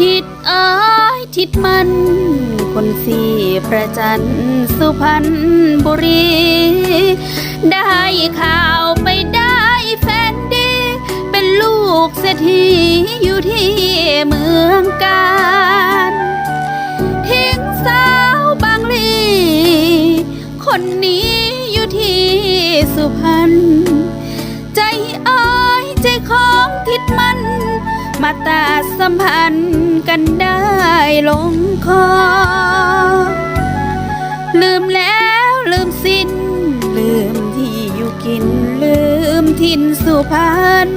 ทิดเอ้ยทิดมัน คนสีประจันสุพรรณบุรี ได้ข่าวไปได้แฟนดี เป็นลูกเศรษฐีอยู่ที่เมืองกาญทิ้งสาวบางลี คนนี้อยู่ที่สุพรรณใจอ้ายใจของทิดมัน มาตาสัมพันธ์กันได้ลงคอ ลืมแล้วลืมสิ้น ลืมที่อยู่กิน ลืมทินสุพรรณ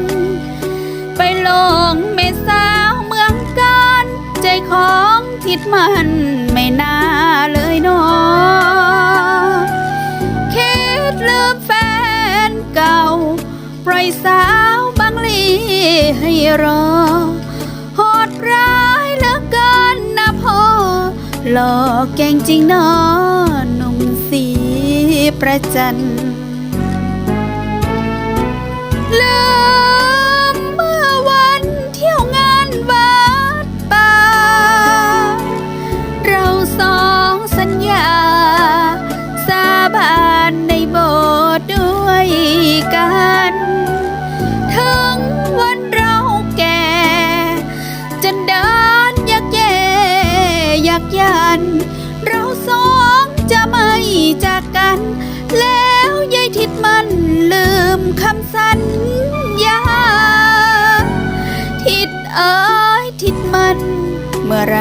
ไปลงเมสาวเมืองการใจของทิดมันไม่น่าเลยนอคิดลืมแฟนเก่า ปล่อยสาวบางลีให้รอ หลอกแกงจริงนอหนุ่มสีประจันเลืม สัญญา ทิดเอ้ยทิดมัน เมื่อไร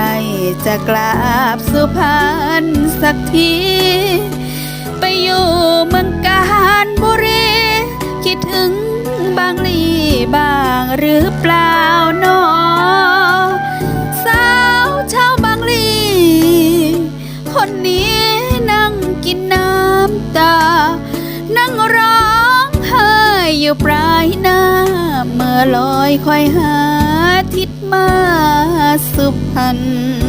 จะกลับสุพรรณสักที ไปอยู่เมืองกาญบุรี คิดถึงบางลีบ้างหรือเปล่า ลอยคอยหาทิศมาสุพรรณ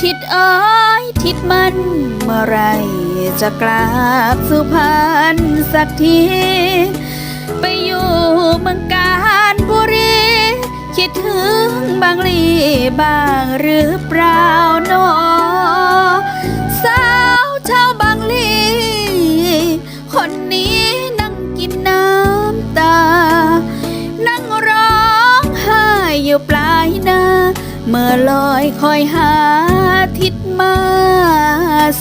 ทิดเอ้ยทิดมัน เมื่อไรจะกลับสุพรรณสักที ไปอยู่เมืองกาญบุรี คิดถึงบางลีบ้างหรือเปล่าหนอ เมื่อลอยคอยหาทิศมา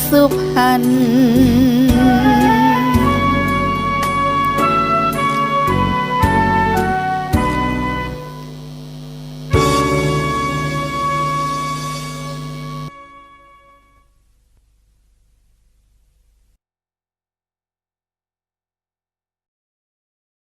สุพรรณ